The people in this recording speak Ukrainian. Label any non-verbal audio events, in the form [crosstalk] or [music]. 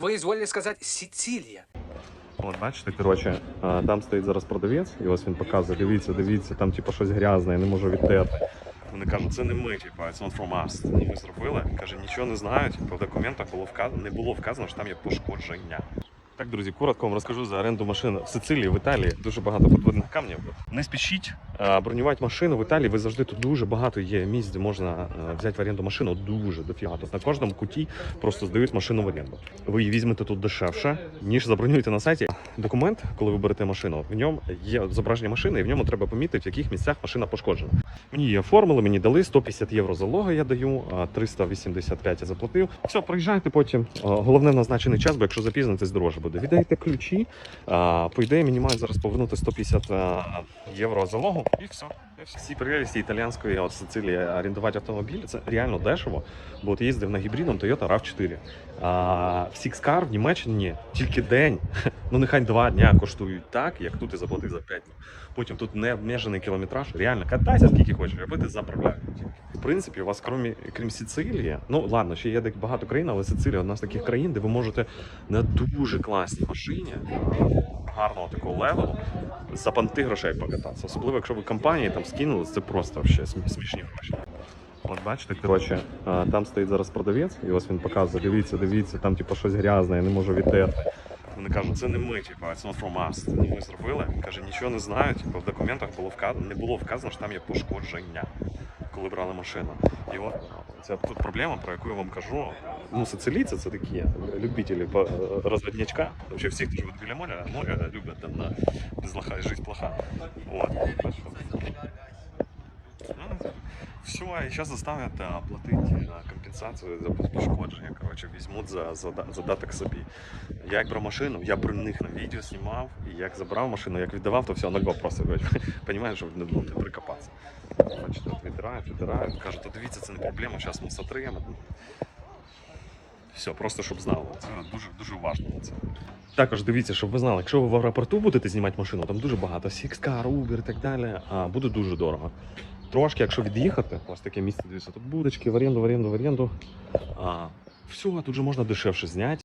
Вы изволили сказать Сицилия. От бачите, коротше, там стоїть зараз продавець, і ось він показує, дивіться, дивіться, там типу щось грязне, я не можу відтерти. Вони кажуть, це не ми, типу, it's not from us. Це не ми зробили. Каже, нічого не знаю. Типу, в документах було вказано, не було вказано, що там є пошкодження. Так, друзі, коротко вам розкажу за оренду машин в Сицилії, в Італії. Дуже багато подводних камнів. Не спішіть бронювати машину в Італії. Ви завжди тут дуже багато є місць, де можна взяти в оренду машину. Дуже дофіга. Тут на кожному куті просто здають машину в оренду. Ви її візьмете тут дешевше, ніж забронюєте на сайті. Документ, коли ви берете машину, в ньому є зображення машини, і в ньому треба помітити, в яких місцях машина пошкоджена. Мені її оформили, мені дали 150 євро залога. Я даю, а 385 я заплатив. Все, проїжджайте потім. Головне назначений час, бо якщо запізнитесь, дорожче буде. Віддаєте ключі. По ідеї, мені мають зараз повернути 150 а, євро залогу, і все. Всі прелісті італіянської от Сицилії орендувати автомобіль це реально дешево. Бо от їздив на гібридом Toyota RAV4. А в Sixcar в Німеччині тільки день, [laughs] ну нехай два дня коштують так, як тут і заплатив за 5 днів. Потім тут не обмежений кілометраж. Реально катайся скільки хочеш, аби ти заправляють. В принципі, у вас крім, крім Сицилії, ну ладно, ще є багато країн, але Сицилія одна з таких країн, де ви можете на дуже класній машині гарного такого левелу за панти грошей покататися. Особливо, якщо ви компанії там скинули, це просто вообще смішні гроші. От бачите, коротше, там стоїть зараз продавець, і ось він показує, дивіться, дивіться, там типу щось грязне, я не можу відтерти. Вони кажуть, це не ми, типу, it's not from us, це не ми зробили. Він каже, нічого не знаю, типу, в документах було вказано, не було вказано, що там є пошкодження, коли брали машину. І от це тут проблема, про яку я вам кажу. Ну, сицилійці це такі любителі по- Взагалі всі, хто живуть біля моря, моря люблять там на без лоха і життя плоха. От. Все, і зараз заставлять а, платити а, компенсацію за пошкодження. Коротше, візьмуть за, за, задаток собі. Я як брав машину, я про них на відео знімав, і як забрав машину, як віддавав, то все, ноль вопросів. Понімаєш, щоб не, ну, не прикопатися. Бачите, от віддирають, віддирають, кажуть, то дивіться, це не проблема, зараз ми сотриємо. Все, просто щоб знали. Це дуже дуже важливо це. Також дивіться, щоб ви знали, якщо ви в аеропорту будете знімати машину, там дуже багато Sixcar, Uber і так далі, а буде дуже дорого. Трошки, якщо від'їхати, ось таке місце, дивіться, тут будочки, в оренду, в оренду, в оренду. А, все, тут же можна дешевше зняти.